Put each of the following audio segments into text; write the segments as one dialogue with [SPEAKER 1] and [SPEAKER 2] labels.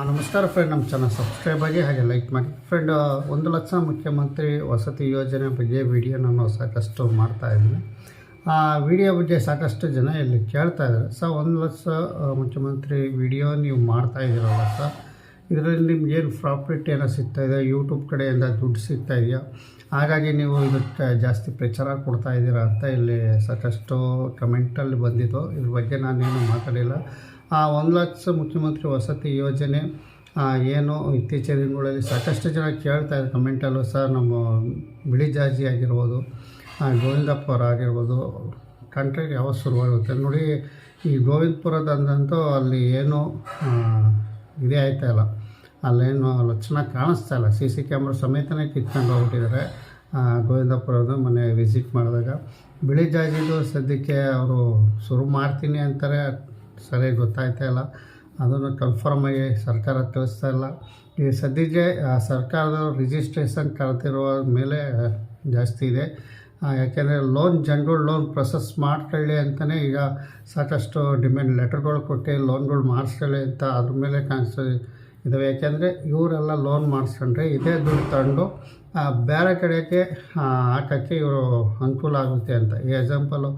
[SPEAKER 1] ನಮಸ್ಕಾರ ಫ್ರೆಂಡ್ ನಮ್ಮ channel subscribe ಆಗಿ ಹಾಗೆ ಲೈಕ್ ಮಾಡಿ. ಫ್ರೆಂಡ್ ಒಂದು ಲಕ್ಷ ಮುಖ್ಯಮಂತ್ರಿ ವಸತಿ ಯೋಜನೆ ಬಗ್ಗೆ ವಿಡಿಯೋ ನಾನು ಸಾಕಷ್ಟು ಮಾಡ್ತಾ ಇದ್ದೀನಿ. ಆ, ವಿಡಿಯೋ ಬಗ್ಗೆ ಸಾಕಷ್ಟು ಜನ ಇಲ್ಲಿ ಕೇಳ್ತಾ ಇದ್ದಾರೆ. ಸರ್ ಒಂದು ಲಕ್ಷ ಮುಖ್ಯಮಂತ್ರಿ ವಿಡಿಯೋ ನೀವು ಮಾಡ್ತಾ ಇದ್ದೀರಲ್ಲ ಸರ್ ಇದರಲ್ಲಿ ನಿಮ್ಗೆ ಏನು ಪ್ರಾಫಿಟ್ ಏನೋ ಸಿಗ್ತಾ ಇದೆ ಯೂಟ್ಯೂಬ್ ಕಡೆಯಿಂದ ದುಡ್ಡು ಸಿಗ್ತಾ ಇದೆಯಾ? ಹಾಗಾಗಿ ನೀವು ಇದಕ್ಕೆ ಜಾಸ್ತಿ ಪ್ರಚಾರ ಕೊಡ್ತಾ ಇದ್ದೀರಾ ಅಂತ ಇಲ್ಲಿ ಸಾಕಷ್ಟು ಕಮೆಂಟಲ್ಲಿ ಬಂದಿದ್ದು. ಇದ್ರ ಬಗ್ಗೆ ನಾನೇನು ಮಾತಾಡಿಲ್ಲ. ಆ ಒಂದು ಲಕ್ಷ ಮುಖ್ಯಮಂತ್ರಿ ವಸತಿ ಯೋಜನೆ ಏನು ಇತ್ತೀಚಿನ ದಿನಗಳಲ್ಲಿ ಸಾಕಷ್ಟು ಜನ ಕೇಳ್ತಾ ಇದ್ದಾರೆ ಕಮೆಂಟಲ್ಲೂ ಸರ್ ನಮ್ಮ ಬಿಳಿ ಜಾಜಿ ಆಗಿರ್ಬೋದು ಗೋವಿಂದಪ್ಪವ್ರು ಆಗಿರ್ಬೋದು, ಕಂಟ್ರಿಗೆ ಯಾವಾಗ ಶುರುವಾಗುತ್ತೆ? ನೋಡಿ, ಈ ಗೋವಿಂದಪುರದಂತೂ ಅಲ್ಲಿ ಏನು ಇದೇ ಆಯ್ತಾ ಇಲ್ಲ. ಅಲ್ಲೇನು ಲಕ್ಷಣ ಕಾಣಿಸ್ತಾ ಇಲ್ಲ. ಸಿ ಸಿ ಕ್ಯಾಮ್ರಾ ಸಮೇತನೇ ಕಿತ್ಕೊಂಡು ಹೋಗ್ಬಿಟ್ಟಿದ್ದಾರೆ ಗೋವಿಂದಪುರದ ಮನೆ ವಿಸಿಟ್ ಮಾಡಿದಾಗ. ಬಿಳಿ ಜಾಜಿದು ಸದ್ಯಕ್ಕೆ ಅವರು ಶುರು ಮಾಡ್ತೀನಿ ಅಂತಾರೆ. ಸರಿಯಾಗಿ ಗೊತ್ತಾಯ್ತಾ ಇಲ್ಲ. ಅದನ್ನು ಕನ್ಫರ್ಮ್ ಆಗಿ ಸರ್ಕಾರ ತಿಳಿಸ್ತಾ ಇಲ್ಲ. ಈ ಸದ್ಯಕ್ಕೆ ಸರ್ಕಾರದ ರಿಜಿಸ್ಟ್ರೇಷನ್ ಕರೆತಿರುವ ಮೇಲೆ ಜಾಸ್ತಿ ಇದೆ. ಯಾಕೆಂದರೆ ಲೋನ್ ಜನಗಳು ಲೋನ್ ಪ್ರೊಸೆಸ್ ಮಾಡ್ಕೊಳ್ಳಿ ಅಂತಲೇ ಈಗ ಸಾಕಷ್ಟು ಡಿಮ್ಯಾಂಡ್ ಲೆಟರ್ಗಳು ಕೊಟ್ಟು ಲೋನ್ಗಳು ಮಾಡಿಸ್ಕೊಳ್ಳಿ ಅಂತ ಅದ್ರ ಮೇಲೆ ಕಾಣಿಸ್ ಇದಾವೆ. ಯಾಕೆಂದರೆ ಇವರೆಲ್ಲ ಲೋನ್ ಮಾಡಿಸ್ಕೊಂಡ್ರೆ ಇದೇ ದುಡ್ಡು ತಗೊಂಡು ಬೇರೆ ಕಡೆಗೆ ಹಾಕೋಕ್ಕೆ ಇವರು ಅನುಕೂಲ ಆಗುತ್ತೆ ಅಂತ. ಈ ಎಕ್ಸಾಂಪಲು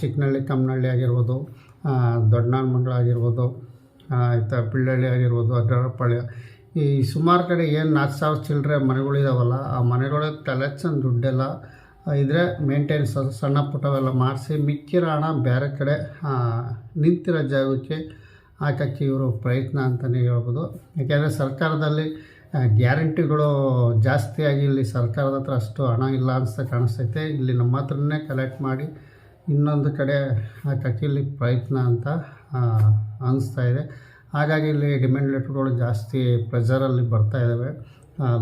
[SPEAKER 1] ಚಿಕ್ಕನಹಳ್ಳಿ, ಕಮ್ಮನಹಳ್ಳಿ ಆಗಿರ್ಬೋದು ದೊಡ್ಡನಾನ್ಮಂಗ್ಲ ಆಗಿರ್ಬೋದು ಆಯಿತಾ ಪಿಳ್ಳಳ್ಳಿ ಆಗಿರ್ಬೋದು ಅಡ್ಡರಪಾಳ್ಯ ಈ ಸುಮಾರು ಕಡೆ ಏನು ನಾಲ್ಕು ಸಾವಿರ ಚಿಲ್ಲರೆ ಮನೆಗಳಿದಾವಲ್ಲ ಆ ಮನೆಗಳ ಕಲೆಕ್ಷನ್ ದುಡ್ಡೆಲ್ಲ ಇದ್ರೆ ಮೇಂಟೆನೆನ್ಸ್ ಸಣ್ಣ ಪುಟ್ಟವೆಲ್ಲ ಮಾಡಿಸಿ ಮಿಕ್ಕಿರೋ ಹಣ ಬೇರೆ ಕಡೆ ನಿಂತಿರೋ ಜಾಗಕ್ಕೆ ಹಾಕೋಕ್ಕೆ ಇವರು ಪ್ರಯತ್ನ ಅಂತಲೇ ಹೇಳ್ಬೋದು. ಯಾಕೆಂದರೆ ಸರ್ಕಾರದಲ್ಲಿ ಗ್ಯಾರಂಟಿಗಳು ಜಾಸ್ತಿಯಾಗಿ ಇಲ್ಲಿ ಸರ್ಕಾರದ ಹತ್ರ ಅಷ್ಟು ಹಣ ಇಲ್ಲ ಅನಿಸ್ತಾ ಕಾಣಿಸ್ತೈತೆ. ಇಲ್ಲಿ ನಮ್ಮ ಹತ್ರನೇ ಕಲೆಕ್ಟ್ ಮಾಡಿ ಇನ್ನೊಂದು ಕಡೆ ಇಲ್ಲಿ ಪ್ರಯತ್ನ ಅಂತ ಅನಿಸ್ತಾ ಇದೆ. ಹಾಗಾಗಿ ಇಲ್ಲಿ ಡಿಮ್ಯಾಂಡ್ ಲೆಟರ್ಗಳು ಜಾಸ್ತಿ ಪ್ರೆಷರಲ್ಲಿ ಬರ್ತಾ ಇದ್ದಾವೆ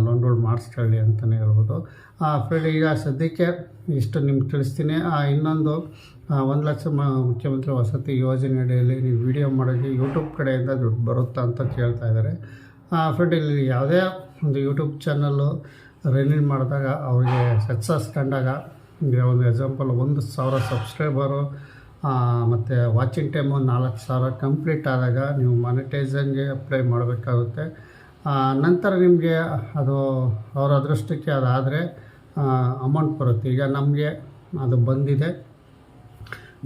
[SPEAKER 1] ಲೋನ್ಗಳು ಮಾಡಿಸ್ಕೊಳ್ಳಿ ಅಂತಲೇ ಹೇಳ್ಬೋದು. ಫ್ರೆಂಡ್, ಈಗ ಸದ್ಯಕ್ಕೆ ಇಷ್ಟು ನಿಮ್ಗೆ ತಿಳಿಸ್ತೀನಿ. ಇನ್ನೊಂದು ಒಂದು ಲಕ್ಷ ಮ, ಮುಖ್ಯಮಂತ್ರಿ ವಸತಿ ಯೋಜನೆ ಅಡಿಯಲ್ಲಿ ನೀವು ವಿಡಿಯೋ ಮಾಡೋಕ್ಕೆ ಯೂಟ್ಯೂಬ್ ಕಡೆಯಿಂದ ದುಡ್ಡು ಬರುತ್ತಾ ಅಂತ ಕೇಳ್ತಾ ಇದ್ದಾರೆ. ಫ್ರೆಂಡ್, ಇಲ್ಲಿ ಯಾವುದೇ ಒಂದು ಯೂಟ್ಯೂಬ್ ಚಾನಲ್ಲು ರನ್ನಿಂಗ್ ಮಾಡಿದಾಗ ಅವರಿಗೆ ಸಕ್ಸಸ್ ಕಂಡಾಗ ಈಗ ಒಂದು ಎಕ್ಸಾಂಪಲ್ ಒಂದು ಸಾವಿರ ಸಬ್ಸ್ಕ್ರೈಬರು ಮತ್ತು ವಾಚಿಂಗ್ ಟೈಮು ನಾಲ್ಕು ಸಾವಿರ ಕಂಪ್ಲೀಟ್ ಆದಾಗ ನೀವು ಮಾನಿಟೈಸನ್ಗೆ ಅಪ್ಲೈ ಮಾಡಬೇಕಾಗುತ್ತೆ. ನಂತರ ನಿಮಗೆ ಅದು ಅವರ ಅದೃಷ್ಟಕ್ಕೆ ಅದಾದರೆ ಅಮೌಂಟ್ ಬರುತ್ತೆ. ಈಗ ನಮಗೆ ಅದು ಬಂದಿದೆ.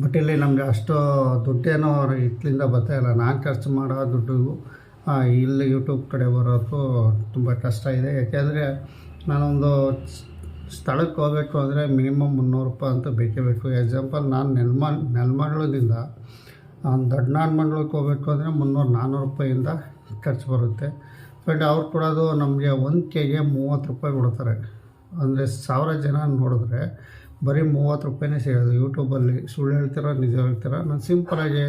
[SPEAKER 1] ಬಟ್ ಇಲ್ಲಿ ನಮಗೆ ಅಷ್ಟು ದುಡ್ಡೇನೋ ಇಟ್ಲಿಂದ ಬರ್ತಾ ಇಲ್ಲ. ನಾನು ಖರ್ಚು ಮಾಡೋ ದುಡ್ಡು ಇಲ್ಲಿ ಯೂಟ್ಯೂಬ್ ಕಡೆ ಬರೋದು ತುಂಬ ಕಷ್ಟ ಇದೆ. ಯಾಕೆಂದರೆ ನಾನೊಂದು ಸ್ಥಳಕ್ಕೆ ಹೋಗಬೇಕು ಅಂದರೆ ಮಿನಿಮಮ್ ಮುನ್ನೂರು ರೂಪಾಯಿ ಅಂತ ಬೇಕೇ ಬೇಕು. ಎಕ್ಸಾಂಪಲ್ ನಾನು ನೆಲ್ಮ ನೆಲಮಂಗ್ಲದಿಂದ ದೊಡ್ಡ ಮಂಗ್ಳಕ್ಕೆ ಹೋಗಬೇಕು ಅಂದರೆ ಮುನ್ನೂರು ನಾನ್ನೂರು ರೂಪಾಯಿಂದ ಖರ್ಚು ಬರುತ್ತೆ. ಬಟ್ ಅವ್ರು ಕೊಡೋದು ನಮಗೆ ಒಂದು ಕೆಗೆ ಮೂವತ್ತು ರೂಪಾಯಿ ಕೊಡ್ತಾರೆ. ಅಂದರೆ ಸಾವಿರ ಜನ ನೋಡಿದ್ರೆ ಬರೀ ಮೂವತ್ತು ರೂಪಾಯಿನೇ ಸಿಗೋದು. ಯೂಟ್ಯೂಬಲ್ಲಿ ಸುಳ್ಳು ಹೇಳ್ತೀರ, ನಿಜ ಹೇಳ್ತೀರ? ನಾನು ಸಿಂಪಲಾಗಿ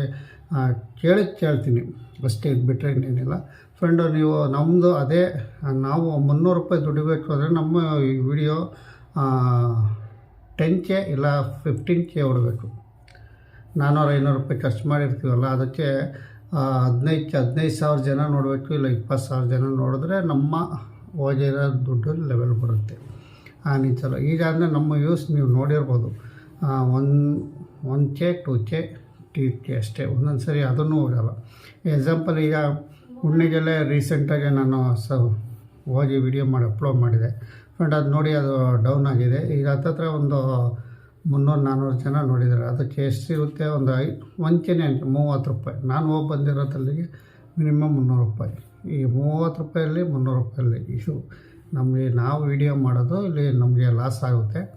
[SPEAKER 1] ಕೇಳಕ್ಕೆ ಕೇಳ್ತೀನಿ. ಅಷ್ಟೇ ಇದು ಬಿಟ್ಟರೆ ಇನ್ನೇನಿಲ್ಲ. ಫ್ರೆಂಡು ನೀವು ನಮ್ಮದು ಅದೇ, ನಾವು ಮುನ್ನೂರು ರೂಪಾಯಿ ದುಡಿಬೇಕು ಅಂದರೆ ನಮ್ಮ ಈ ವಿಡಿಯೋ ಟೆನ್ ಕೆ ಇಲ್ಲ ಫಿಫ್ಟೀನ್ ಕೆ ಹೊಡಬೇಕು. ನಾನ್ನೂರು ಐನೂರು ರೂಪಾಯಿ ಖರ್ಚು ಮಾಡಿರ್ತೀವಲ್ಲ, ಅದಕ್ಕೆ ಹದಿನೈದು ಹದಿನೈದು ಸಾವಿರ ಜನ ನೋಡಬೇಕು ಇಲ್ಲ ಇಪ್ಪತ್ತು ಸಾವಿರ ಜನ ನೋಡಿದ್ರೆ ನಮ್ಮ ಹೋಗಿರೋ ದುಡ್ಡು ಲೆವೆಲ್ ಬರುತ್ತೆ. ಆ ನಿಂಚಲ್ಲ ಈಗ ಅಂದರೆ ನಮ್ಮ ಯೂಸ್ ನೀವು ನೋಡಿರ್ಬೋದು. One one K two K three K ಅಷ್ಟೇ. ಒಂದೊಂದು ಸರಿ ಅದನ್ನು ಹೋಗಲ್ಲ. ಎಕ್ಸಾಂಪಲ್ ಈಗ ಹುಣ್ಣಿಗೆಲ್ಲೇ ರೀಸೆಂಟಾಗಿ ನಾನು ಸ ಹೋಗಿ ವಿಡಿಯೋ ಮಾಡಿ ಅಪ್ಲೋಡ್ ಮಾಡಿದೆ. ಫ್ರೆಂಡ್ ಅದು ನೋಡಿ ಅದು ಡೌನ್ ಆಗಿದೆ. ಈಗ ಹತ್ತತ್ರ ಒಂದು ಮುನ್ನೂರು ನಾನ್ನೂರು ಜನ ನೋಡಿದ್ದಾರೆ. ಅದಕ್ಕೆ ಎಷ್ಟು ಸಿಗುತ್ತೆ? ಒಂದು ಐ ಕೆನೆ ಅಂತ, ಮೂವತ್ತು ರೂಪಾಯಿ. ನಾನು ಹೋಗಿ ಬಂದಿರೋದಲ್ಲಿಗೆ ಮಿನಿಮಮ್ ಮುನ್ನೂರು ರೂಪಾಯಿ. ಈ ಮೂವತ್ತು ರೂಪಾಯಲ್ಲಿ ಮುನ್ನೂರು ರೂಪಾಯಲ್ಲಿ ಇಶು ನಮಗೆ ನಾವು ವಿಡಿಯೋ ಮಾಡೋದು ಇಲ್ಲಿ ನಮಗೆ ಲಾಸ್ ಆಗುತ್ತೆ.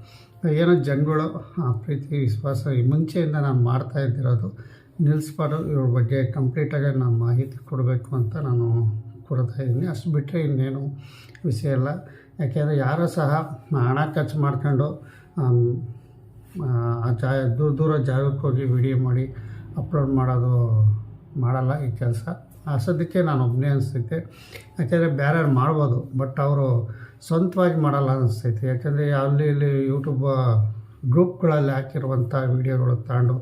[SPEAKER 1] ಏನೋ ಜನಗಳು, ಆ, ಪ್ರೀತಿ, ವಿಶ್ವಾಸ, ಈ ಮುಂಚೆಯಿಂದ ನಾನು ಮಾಡ್ತಾ ಇದ್ದಿರೋದು. ನಿಲ್ಲಿಸ್ಬಾರ್ದು ಇವ್ರ ಬಗ್ಗೆ ಕಂಪ್ಲೀಟಾಗಿ ನಾನು ಮಾಹಿತಿ ಕೊಡಬೇಕು ಅಂತ ನಾನು ಕೊಡ್ತಾ ಇದ್ದೀನಿ. ಅಷ್ಟು ಬಿಟ್ಟರೆ ಇನ್ನೇನು ವಿಷಯ ಇಲ್ಲ. ಯಾಕೆಂದರೆ ಯಾರೂ ಸಹ ಹಣ ಖರ್ಚು ಮಾಡ್ಕೊಂಡು ಆ ಜಾ ದೂರ ದೂರ ಜಾಗಕ್ಕೆ ಹೋಗಿ ವಿಡಿಯೋ ಮಾಡಿ ಅಪ್ಲೋಡ್ ಮಾಡೋದು ಮಾಡಲ್ಲ ಈ ಕೆಲಸ. ಆ ಸದ್ಯಕ್ಕೆ ನಾನು ಒಬ್ಬನೇ ಅನಿಸ್ತೈತೆ. ಯಾಕೆಂದರೆ ಬೇರೆಯವ್ರು ಮಾಡ್ಬೋದು, ಬಟ್ ಅವರು ಸ್ವಂತವಾಗಿ ಮಾಡಲ್ಲ ಅನಿಸ್ತೈತೆ. ಯಾಕೆಂದರೆ ಅಲ್ಲಿ, ಇಲ್ಲಿ ಯೂಟ್ಯೂಬ್ ಗ್ರೂಪ್ಗಳಲ್ಲಿ ಹಾಕಿರುವಂಥ ವೀಡಿಯೋಗಳು ತಗೊಂಡು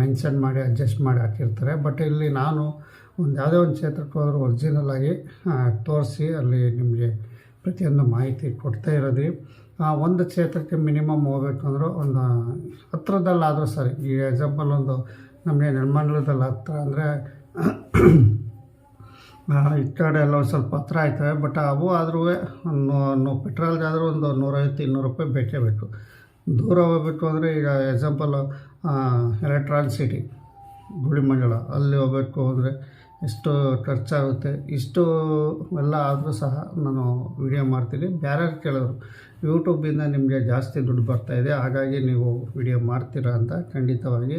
[SPEAKER 1] ಮೆನ್ಷನ್ ಮಾಡಿ ಅಡ್ಜಸ್ಟ್ ಮಾಡಿ ಹಾಕಿರ್ತಾರೆ. ಬಟ್ ಇಲ್ಲಿ ನಾನು ಒಂದು ಯಾವುದೇ ಒಂದು ಕ್ಷೇತ್ರಕ್ಕೆ ಹೋದರೂ ಒರಿಜಿನಲ್ ಆಗಿ ತೋರಿಸಿ ಅಲ್ಲಿ ನಿಮಗೆ ಪ್ರತಿಯೊಂದು ಮಾಹಿತಿ ಕೊಡ್ತಾ ಇರೋದ್ರಿ. ಒಂದು ಕ್ಷೇತ್ರಕ್ಕೆ ಮಿನಿಮಮ್ ಹೋಗಬೇಕು ಅಂದ್ರೆ ಒಂದು ಹತ್ರದಲ್ಲಾದರೂ ಸರಿ. ಈ ಎಕ್ಸಾಂಪಲ್ ಒಂದು ನಮಗೆ ನೆಲಮಂಗಲದಲ್ಲಿ ಹತ್ರ ಅಂದರೆ ಈ ಕಡೆ ಎಲ್ಲ ಒಂದು ಸ್ವಲ್ಪ ಹತ್ರ ಆಯ್ತವೆ. ಬಟ್ ಅವು ಆದ್ರೂ ಪೆಟ್ರೋಲ್ಗಾದರೂ ಒಂದು ನೂರೈವತ್ತು, ಇನ್ನೂರು ರೂಪಾಯಿ ಬೇಕೇ ಬೇಕು. ದೂರ ಹೋಗ್ಬೇಕು ಅಂದರೆ ಈಗ ಎಕ್ಸಾಂಪಲ್ ಎಲೆಕ್ಟ್ರಾನ್ ಸಿಟಿ ಗುಳಿಮಂಡಲ ಅಲ್ಲಿ ಹೋಗ್ಬೇಕು ಅಂದರೆ ಎಷ್ಟು ಖರ್ಚಾಗುತ್ತೆ, ಇಷ್ಟು ಎಲ್ಲ ಆದರೂ ಸಹ ನಾನು ವಿಡಿಯೋ ಮಾಡ್ತೀನಿ. ಬೇರೆ ಕೇಳೋರು ಯೂಟ್ಯೂಬಿಂದ ನಿಮಗೆ ಜಾಸ್ತಿ ದುಡ್ಡು ಬರ್ತಾಯಿದೆ ಹಾಗಾಗಿ ನೀವು ವಿಡಿಯೋ ಮಾಡ್ತೀರಾ ಅಂತ ಖಂಡಿತವಾಗಿ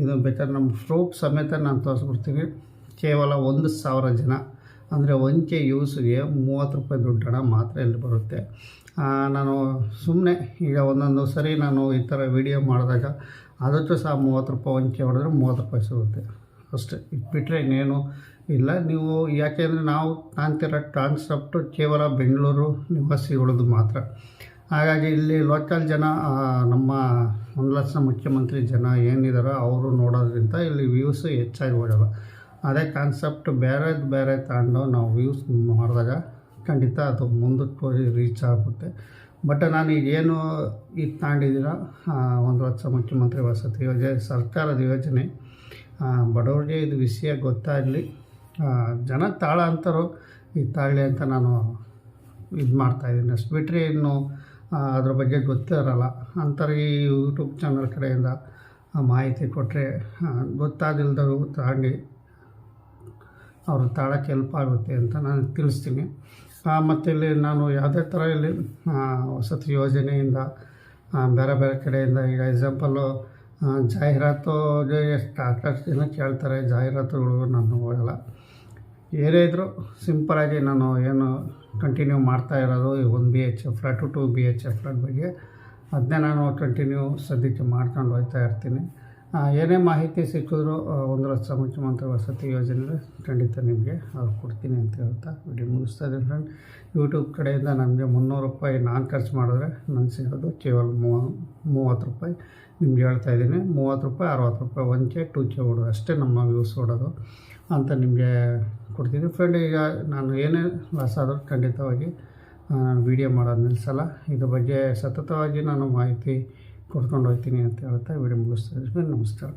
[SPEAKER 1] ಇದು ಬೇಕಾದ್ರೆ ನಮ್ಮ ಪ್ರೂಫ್ ಸಮೇತ ನಾನು ತೋರಿಸ್ಬಿಡ್ತೀನಿ. ಕೇವಲ ಒಂದು ಸಾವಿರ ಜನ, ಅಂದರೆ ಕೆ ಯೂಸ್ಗೆ ಮೂವತ್ತು ರೂಪಾಯಿ ದುಡ್ಡು ಹಣ ಮಾತ್ರ ಇಲ್ಲಿ ಬರುತ್ತೆ. ನಾನು ಸುಮ್ಮನೆ ಈಗ ಒಂದೊಂದು ಸರಿ ನಾನು ಈ ಥರ ವಿಡಿಯೋ ಮಾಡಿದಾಗ ಅದಕ್ಕೂ ಸಹ ಮೂವತ್ತು ರೂಪಾಯಿ ಒಂಚೆ ಹೊಡೆದ್ರೆ ಮೂವತ್ತು ರೂಪಾಯಿ ಸಿಗುತ್ತೆ. ಅಷ್ಟೇ ಬಿಟ್ಟರೆ ಇನ್ನೇನು ಇಲ್ಲ. ನೀವು ಯಾಕೆಂದರೆ ನಾವು ಕಾಣ್ತಿರೋ ಕಾನ್ಸೆಪ್ಟು ಕೇವಲ ಬೆಂಗಳೂರು ನಿವಾಸಿಗಳದ್ದು ಮಾತ್ರ. ಹಾಗಾಗಿ ಇಲ್ಲಿ ಲೋಕಲ್ ಜನ ನಮ್ಮ ಒಂದು ಲಕ್ಷ ಮುಖ್ಯಮಂತ್ರಿ ಜನ ಏನಿದಾರೋ ಅವರು ನೋಡೋದ್ರಿಂದ ಇಲ್ಲಿ ವ್ಯೂಸ್ ಹೆಚ್ಚಾಗಿ ಓಡಲ್ಲ ಅದೇ ಕಾನ್ಸೆಪ್ಟ್ ಬೇರೆದು ಬೇರೆ ತಗೊಂಡು ನಾವು ವ್ಯೂಸ್ ಮಾಡಿದಾಗ ಖಂಡಿತ ಅದು ಮುಂದಕ್ಕೆ ಹೋಗಿ ರೀಚ್ ಆಗುತ್ತೆ ಬಟ್ ನಾನು ಏನು ಈಗ ತಗೊಂಡಿದ್ದೀರ ಒಂದು ವರ್ಷ ಮುಖ್ಯಮಂತ್ರಿ ವಸತಿ ಯೋಜನೆ, ಸರ್ಕಾರದ ಯೋಜನೆ. ಬಡವರಿಗೆ ಇದು ವಿಷಯ ಗೊತ್ತಾಗಲಿ. ಜನ ತಾಳ ಅಂತಾರೋ ಈ ತಾಳಿ ಅಂತ ನಾನು ಇದು ಮಾಡ್ತಾಯಿದ್ದೀನಿ ಅಷ್ಟು ಬಿಟ್ಟರೆ ಇನ್ನು ಅದ್ರ ಬಗ್ಗೆ ಗೊತ್ತಿರಲ್ಲ ಅಂತಾರೆ ಈ ಯೂಟ್ಯೂಬ್ ಚಾನಲ್ ಕಡೆಯಿಂದ ಮಾಹಿತಿ ಕೊಟ್ಟರೆ ಗೊತ್ತಾದಿಲ್ದವು ತಾಂಡಿ ಅವರು ತಾಳಕ್ಕೆ ಹೆಲ್ಪ್ ಆಗುತ್ತೆ ಅಂತ ನಾನು ತಿಳಿಸ್ತೀನಿ. ಮತ್ತು ಇಲ್ಲಿ ನಾನು ಯಾವುದೇ ಥರ ಇಲ್ಲಿ ವಸತಿ ಯೋಜನೆಯಿಂದ ಬೇರೆ ಬೇರೆ ಕಡೆಯಿಂದ ಈಗ ಎಕ್ಸಾಂಪಲ್ಲು ಜಾಹೀರಾತು ಸಾಕಷ್ಟು ಜನ ಕೇಳ್ತಾರೆ ಜಾಹೀರಾತುಗಳು ನಾನು ಹೋಗಲ್ಲ ಏನೇ ಇದ್ದರೂ ಸಿಂಪಲಾಗಿ ನಾನು ಏನು ಕಂಟಿನ್ಯೂ ಮಾಡ್ತಾ ಇರೋದು ಒಂದು B H F flat two B H F flat ಬಗ್ಗೆ. ಅದನ್ನೇ ನಾನು ಕಂಟಿನ್ಯೂ ಸದ್ಯಕ್ಕೆ ಮಾಡ್ಕೊಂಡು ಹೋಗ್ತಾ ಇರ್ತೀನಿ. ಏನೇ ಮಾಹಿತಿ ಸಿಕ್ಕಿದ್ರು ಒಂದು ಲಕ್ಷ ಮುಖ್ಯಮಂತ್ರಿ ವಸತಿ ಯೋಜನೆ ಖಂಡಿತ ನಿಮಗೆ ಅವ್ರು ಕೊಡ್ತೀನಿ ಅಂತ ಹೇಳ್ತಾ ವಿಡಿಯೋ ಮುಗಿಸ್ತಾ ಇದ್ದೀನಿ ಫ್ರೆಂಡ್ ಯೂಟ್ಯೂಬ್ ಕಡೆಯಿಂದ ನಮಗೆ ಮುನ್ನೂರು ರೂಪಾಯಿ ನಾನು ಖರ್ಚು ಮಾಡಿದ್ರೆ ನನಗೆ ಸಿಗೋದು ಕೇವಲ ಮೂವ, ಮೂವತ್ತು ರೂಪಾಯಿ. ನಿಮ್ಗೆ ಹೇಳ್ತಾ ಇದ್ದೀನಿ, ಮೂವತ್ತು ರೂಪಾಯಿ, ಅರವತ್ತು ರೂಪಾಯಿ ಒನ್ ಕೆ, ಟು ಕೆ ಓಡೋದು ಅಷ್ಟೇ ನಮ್ಮ ವ್ಯೂಸ್ ಹೊಡೋದು ಅಂತ ನಿಮಗೆ ಕೊಡ್ತೀನಿ. ಫ್ರೆಂಡ್ ಈಗ ನಾನು ಏನೇ ಲಾಸ್ ಆದರೂ ಖಂಡಿತವಾಗಿ ನಾನು ವೀಡಿಯೋ ಮಾಡೋದು ನಿಲ್ಲಿಸಲ್ಲ ಇದ್ರ ಬಗ್ಗೆ ಸತತವಾಗಿ ನಾನು ಮಾಹಿತಿ ಕೊಡ್ಕೊಂಡು ಹೋಗ್ತೀನಿ ಅಂತ ಹೇಳ್ತಾ ವಿಡಿಯೋ ಮುಗಿಸ್ತಾ ನಮಸ್ಕಾರ.